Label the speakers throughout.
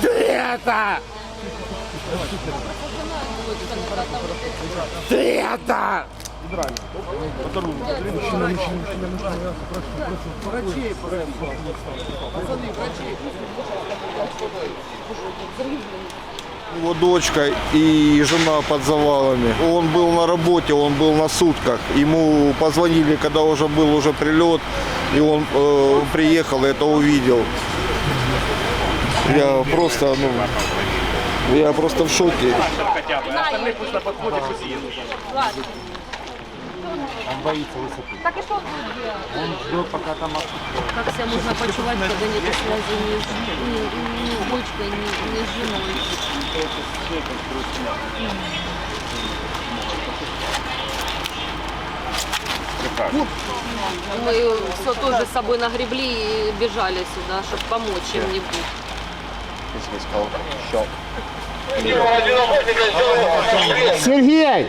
Speaker 1: Света! Света!
Speaker 2: Его дочка и жена под завалами. Он был на работе, он был на сутках. Ему позвонили, когда уже был уже прилет, и он э, приехал и это увидел. Я просто, ну, я просто в шоке.
Speaker 3: Так и что? Он ждет, пока там Как себя можно почувать, когда нет связи ни с, ни, ни с дочкой, ни, ни с женой? Мы все тоже с собой нагребли и бежали сюда, чтобы помочь чем-нибудь.
Speaker 1: Сергей!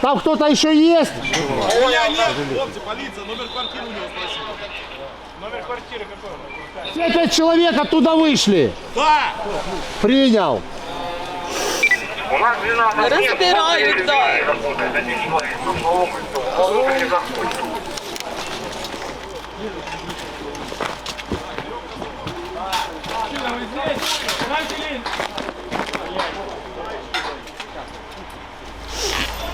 Speaker 1: Там кто-то еще есть?
Speaker 4: Меня нет, хлопцы, полиция, номер квартиры у него спросил. Номер квартиры какой?
Speaker 1: Все пять человек оттуда вышли.
Speaker 4: Да!
Speaker 1: Принял.
Speaker 3: Разбирают, да.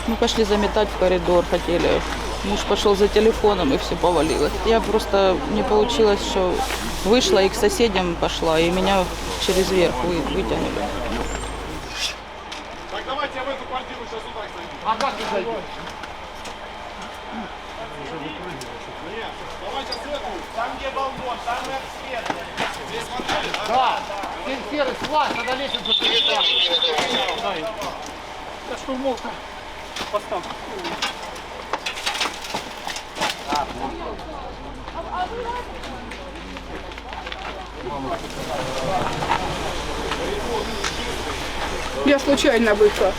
Speaker 5: Мы пошли заметать в коридор, хотели. Муж пошел за телефоном и все повалилось. Я просто не получилось, что вышла и к соседям пошла, и меня через верх вы, вытянули.
Speaker 4: Так давайте я в эту квартиру сейчас сюда зайду. А как ты зайдешь? Нет, давайте с эту. Там где балкон, там и свет. Здесь смотрели, да?
Speaker 1: Да. Серый, слазь, надо лестницу перестать.
Speaker 4: Это штурмовка. Поставь.
Speaker 6: Я случайно вышла.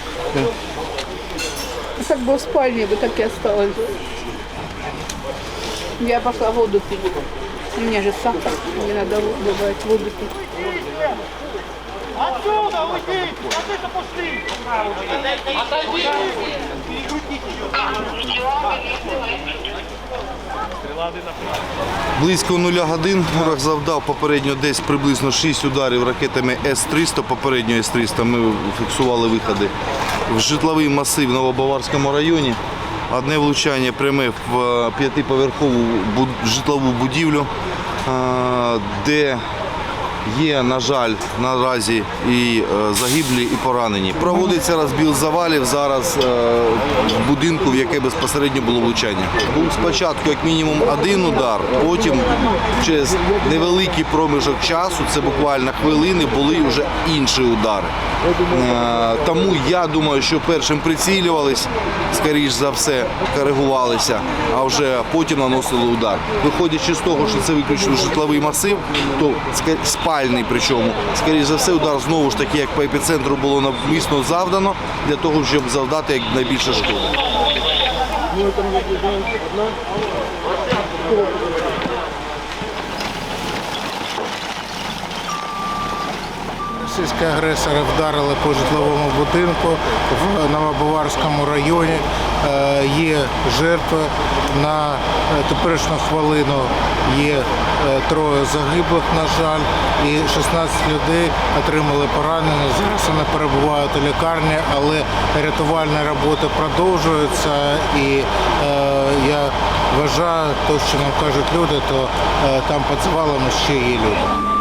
Speaker 6: Как бы в спальне бы так и осталось. Я пошла воду пить. У меня же сахар. Мне надо бывает воду пить.
Speaker 2: Близько нуля годин ворог завдав попередньо десь приблизно 6 ударів ракетами С-300. Попередньо С-300 ми фіксували виходи в житловий масив в Новобаварському районі. Одне влучання пряме в е, п'ятиповерхову житлову будівлю, е, де Є, на жаль, наразі і е, загиблі, і поранені. Проводиться розбіл завалів зараз е, в будинку, в яке безпосередньо було влучання. Був спочатку як мінімум один удар, потім через невеликий проміжок часу, це буквально хвилини, були вже інші удари. Е, Тому я думаю, що першим прицілювались, скоріш за все, коригувалися, а вже потім наносили удар. Виходячи з того, що це виключно житловий масив, то ска- спальний причому, скоріш за все, удар знову ж таки, як по епіцентру було навмісно завдано, для того, щоб завдати як найбільше шкоди.
Speaker 7: Російські агресори вдарили по житловому будинку в Новобаварському районі. Е, Є жертви. На е, теперішню хвилину є е, троє загиблих, на жаль, і 16 людей отримали поранення. Зараз вони перебувають у лікарні, але рятувальні роботи продовжуються. І я вважаю, те, що нам кажуть люди, то там під завалами ще є люди.